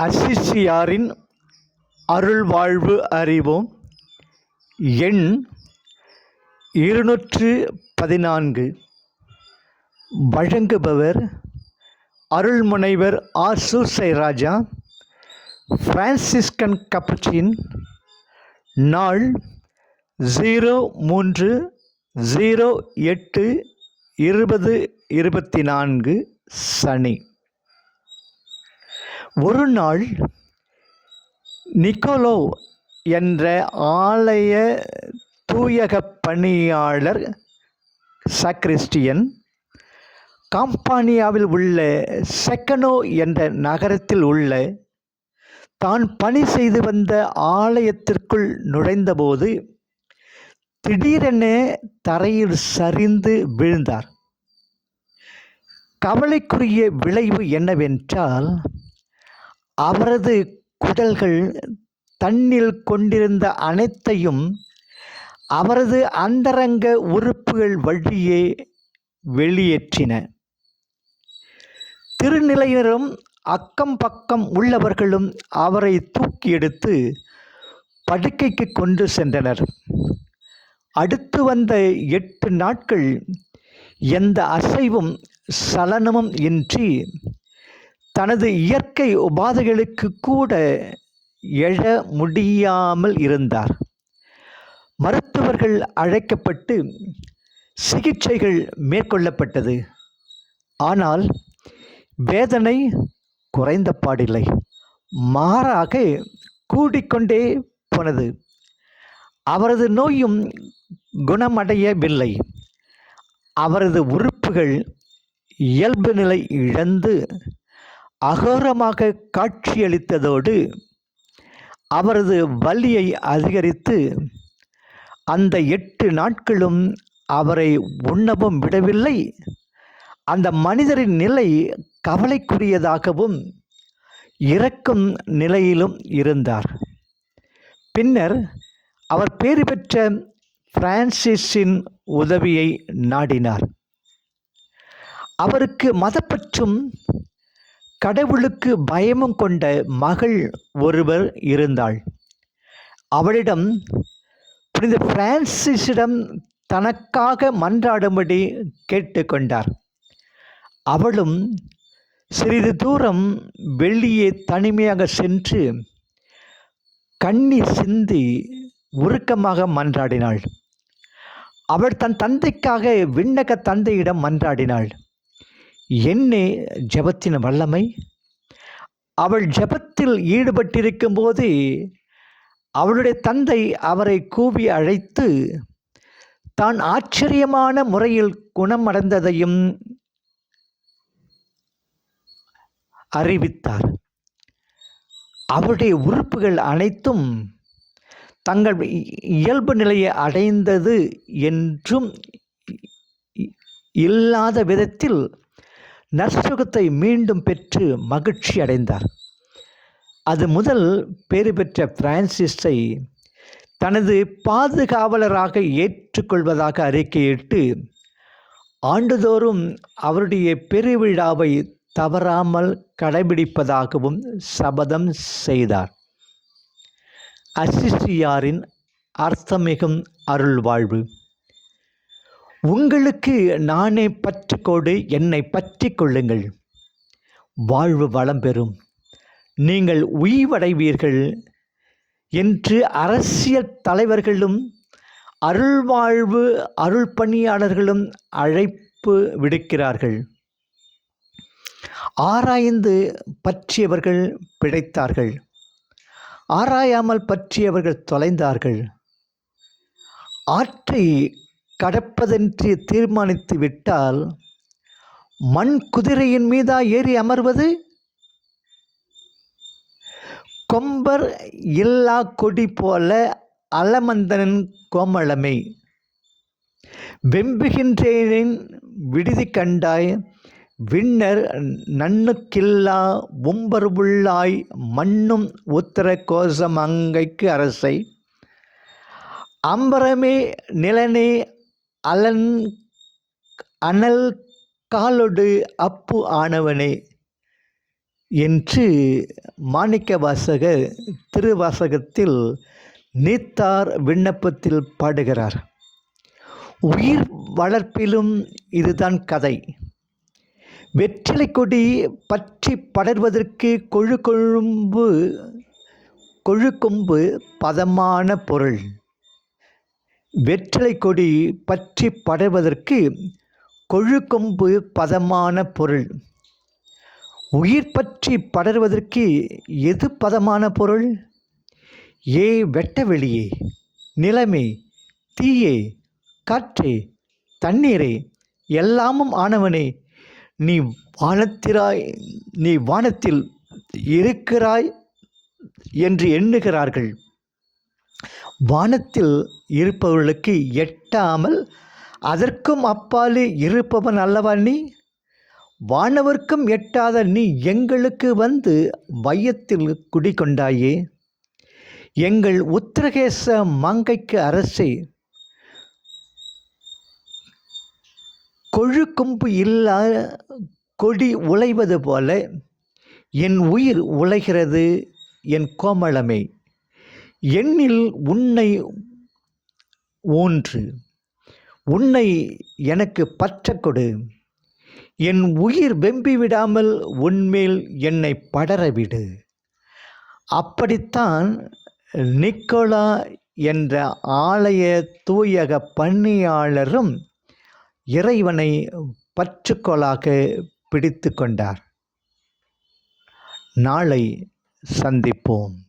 அசிசியாரின் அருள்வாழ்வு அறிவோம். எண் இருநூற்று பதினான்கு வழங்குபவர் அருள்முனைவர் R Soosai Raja Franciscan Capuchin நாள் ஜீரோ மூன்று ஜீரோ எட்டு இருபது இருபத்தி நான்கு சனி. ஒரு நாள் நிக்கோலோ என்ற ஆலய தூயக பணியாளர் சக்ரிஸ்டியன் காம்பானியாவில் உள்ள செக்கனோ என்ற நகரத்தில் உள்ள தான் பணி செய்து வந்த ஆலயத்திற்குள் நுழைந்தபோது திடீரென தரையில் சரிந்து வீழ்ந்தார். கவலைக்குரிய விளைவு என்னவென்றால் அவரது குடல்கள் தன்னில் கொண்டிருந்த அனைத்தையும் அவரது அந்தரங்க உறுப்புகள் வழியே வெளியேற்றின. திருநிலையரும் அக்கம் பக்கம் உள்ளவர்களும் அவரை தூக்கி எடுத்து படுக்கைக்கு கொண்டு சென்றனர். அடுத்து வந்த எட்டு நாட்கள் எந்த அசைவும் சலனமும் இன்றி தனது இயற்கை உபாதைகளுக்கு கூட எழ முடியாமல் இருந்தார். மருத்துவர்கள் அழைக்கப்பட்டு சிகிச்சைகள் மேற்கொள்ளப்பட்டது. ஆனால் வேதனை குறைந்த பாடில்லை. மாறாக கூடிக்கொண்டே போனது. அவரது நோயும் குணமடையவில்லை. அவரது உறுப்புகள் இயல்பு நிலை இழந்து அகோரமாக காட்சியளித்ததோடு அவரது வலியை அதிகரித்து அந்த எட்டு நாட்களும் அவரை உண்ணவும் விடவில்லை. அந்த மனிதரின் நிலை கவலைக்குரியதாகவும் இறக்கும் நிலையிலும் இருந்தார். பின்னர் அவர் பேறு பெற்ற பிரான்சிஸின் உதவியை நாடினார். அவருக்கு மதப்பற்றும் கடவுளுக்கு பயமும் கொண்ட மகள் ஒருவர் இருந்தாள். அவளிடம் புனித பிரான்சிஸிடம் தனக்காக மன்றாடும்படி கேட்டுக்கொண்டார் அவளும் சிறிது தூரம் வெளியே தனிமையாக சென்று கண்ணி சிந்தி உருக்கமாக மன்றாடினாள். அவள் தன் தந்தைக்காக விண்ணக தந்தையிடம் மன்றாடினாள். என்னே ஜபத்தின் வல்லமை? அவள் ஜபத்தில் ஈடுபட்டிருக்கும் போது அவளுடைய தந்தை அவரை கூவி அழைத்து தான் ஆச்சரியமான முறையில் குணமடைந்ததையும் அறிவித்தார். அவருடைய உறுப்புகள் அனைத்தும் தங்கள் இயல்பு நிலையை அடைந்தது என்றும் இல்லாத விதத்தில் நற்சுகத்தை மீண்டும் பெற்று மகிழ்ச்சி அடைந்தார். அது முதல் பேறு பெற்ற பிரான்சிஸை தனது பாதுகாவலராக ஏற்றுக்கொள்வதாக அறிக்கையிட்டு ஆண்டுதோறும் அவருடைய பெருவிழாவை தவறாமல் கடைபிடிப்பதாகவும் சபதம் செய்தார். அசிசியாரின் அர்த்தமிகும் அருள் வாழ்வு உங்களுக்கு நானே பற்றுக்கோடு என்னை பற்றி கொள்ளுங்கள் வாழ்வு வளம் பெறும். நீங்கள் உய்வடைவீர்கள். என்று அரசியல் தலைவர்களும் அருள்வாழ்வு அருள் பணியாளர்களும் அழைப்பு விடுக்கிறார்கள். ஆராய்ந்து பற்றியவர்கள் பிழைத்தார்கள். ஆராயாமல் பற்றியவர்கள் தொலைந்தார்கள். ஆற்றை கடப்பதென்று தீர்மானித்து விட்டால் மண் குதிரையின் மீதா ஏறி அமர்வது? கொம்பர் இல்லா கொடி போல அலமந்தனின் கோமளமே. வெம்புகின்றேனின் விடுதி கண்டாய் விண்ணர் நன்னுக்கில்லா உம்பர்புள்ளாய் மண்ணும் உத்தர கோசம் அங்கைக்கு அரசை. அம்பரமே நிலனே அலன் அனல் காலொடு அப்பு ஆனவனே என்று மாணிக்கவாசகர் திருவாசகத்தில் நீத்தார் விண்ணப்பத்தில் பாடுகிறார். உயிர் வளர்ப்பிலும் இதுதான் கதை. வெற்றிலை கொடி பற்றி படர்வதற்கு கொழு கொழும்பு கொழுக்கொம்பு பதமான பொருள். வெற்றிலை கொடி பற்றி படர்வதற்கு கொழுக்கொம்பு பதமான பொருள். உயிர் பற்றி படர்வதற்கு எது பதமான பொருள்? ஏ வெட்ட வெளியே நிலமே தீயே காற்றே தண்ணீரே எல்லாமும் ஆனவனே நீ வானத்திராய் நீ வானத்தில் இருக்கிறாய் என்று எண்ணுகிறார்கள். வானத்தில் இருப்பவர்களுக்கு எட்டாமல் அதற்கும் அப்பாலே இருப்பவன் அல்லவா நீ? வானவர்க்கும் எட்டாத நீ எங்களுக்கு வந்து வையத்தில் குடிகொண்டாயே. எங்கள் உத்தரகேச மங்கைக்கு அரசை கொழுக்கொம்பு இல்லா கொடி உழைவது போல என் உயிர் உழைகிறது என் கோமளமே. எண்ணில் உன்னை ஊன்று. உன்னை எனக்கு பற்ற கொடு. என் உயிர் வெம்பி விடாமல் உன்மேல் என்னை படரவிடு அப்படித்தான் நிக்கோலா என்ற ஆலய தூயக பணியாளரும் இறைவனை பற்றுக்கோளாக பிடித்து கொண்டார். நாளை சந்திப்போம்.